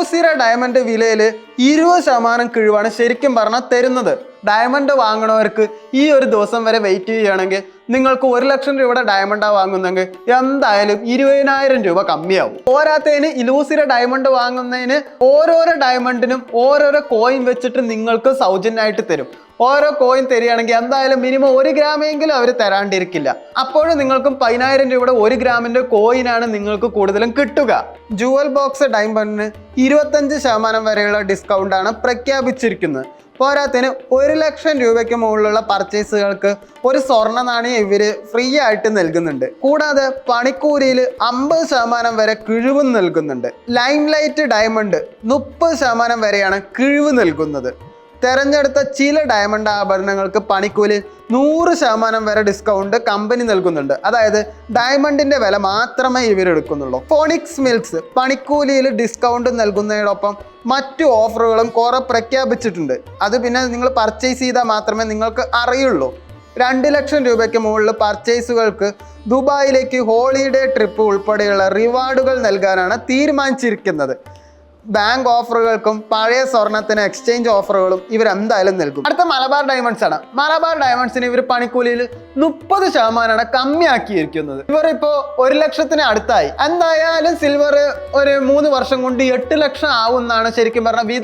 ലൂസിറ diamond വിലയിൽ ഇരുപത് ശതമാനം കിഴിവാണ് ശരിക്കും പറഞ്ഞാൽ തരുന്നത്. ഡയമണ്ട് വാങ്ങണവർക്ക് ഈ ഒരു ദിവസം വരെ വെയിറ്റ് ചെയ്യുകയാണെങ്കിൽ നിങ്ങൾക്ക് ഒരു ലക്ഷം രൂപയുടെ ഡയമണ്ടാണ് വാങ്ങുന്നെങ്കിൽ എന്തായാലും ഇരുപതിനായിരം രൂപ കമ്മിയാവും. പോരാത്തതിന് ഇലൂസിര ഡയമണ്ട് വാങ്ങുന്നതിന് ഓരോരോ ഡയമണ്ടിനും ഓരോരോ കോയിൻ വെച്ചിട്ട് നിങ്ങൾക്ക് സൗജന്യമായിട്ട് തരും. ഓരോ കോയിൻ തരികയാണെങ്കിൽ എന്തായാലും മിനിമം ഒരു ഗ്രാമെങ്കിലും അവർ തരാണ്ടിരിക്കില്ല. അപ്പോഴും നിങ്ങൾക്കും പതിനായിരം രൂപയുടെ ഒരു ഗ്രാമിന്റെ കോയിനാണ് നിങ്ങൾക്ക് കൂടുതലും കിട്ടുക. ജുവൽ ബോക്സ് ഡൈമണ്ടിന് ഇരുപത്തഞ്ച് ശതമാനം വരെയുള്ള ഡിസ്കൗണ്ട് ആണ് പ്രഖ്യാപിച്ചിരിക്കുന്നത്. പോരാത്തിന് ഒരു ലക്ഷം രൂപയ്ക്ക് മുകളിലുള്ള പർച്ചേസുകൾക്ക് ഒരു സ്വർണ നാണയം ഇവർ ഫ്രീ ആയിട്ട് നൽകുന്നുണ്ട്. കൂടാതെ പണിക്കൂലിയിൽ അമ്പത് ശതമാനം വരെ കിഴിവും നൽകുന്നുണ്ട്. ലൈം ലൈറ്റ് ഡയമണ്ട് മുപ്പത് ശതമാനം വരെയാണ് കിഴിവ് നൽകുന്നത്. തെരഞ്ഞെടുത്ത ചില ഡയമണ്ട് ആഭരണങ്ങൾക്ക് പണിക്കൂലി നൂറ് ശതമാനം വരെ ഡിസ്കൗണ്ട് കമ്പനി നൽകുന്നുണ്ട്. അതായത് ഡയമണ്ടിന്റെ വില മാത്രമേ ഇവരെടുക്കുന്നുള്ളൂ ഫോണിക്സ് മിൽക്സ് പണിക്കൂലിയിൽ ഡിസ്കൗണ്ട് നൽകുന്നതിനൊപ്പം മറ്റു ഓഫറുകളും കുറെ പ്രഖ്യാപിച്ചിട്ടുണ്ട്. അത് പിന്നെ നിങ്ങൾ പർച്ചേസ് ചെയ്താൽ മാത്രമേ നിങ്ങൾക്ക് അറിയുള്ളൂ. രണ്ട് ലക്ഷം രൂപയ്ക്ക് മുകളിൽ പർച്ചേസുകൾക്ക് ദുബായിലേക്ക് ഹോളിഡേ ട്രിപ്പ് ഉൾപ്പെടെയുള്ള റിവാർഡുകൾ നൽകാനാണ് തീരുമാനിച്ചിരിക്കുന്നത്. ബാങ്ക് ഓഫറുകൾക്കും പഴയ സ്വർണത്തിന് എക്സ്ചേഞ്ച് ഓഫറുകളും ഇവർ എന്തായാലും നൽകും. അടുത്ത മലബാർ ഡയമണ്ട്സ് ആണ്. മലബാർ ഡയമണ്ട്സിന് ഇവർ പണിക്കൂലിയിൽ മുപ്പത് ശതമാനമാണ് കമ്മിയാക്കിയിരിക്കുന്നത്. ഇവർ ഇപ്പോൾ ഒരു ലക്ഷത്തിന് അടുത്തായി. എന്തായാലും സിൽവർ ഒരു മൂന്ന് വർഷം കൊണ്ട് എട്ട് ലക്ഷം ആവും എന്നാണ് ശരിക്കും പറഞ്ഞാൽ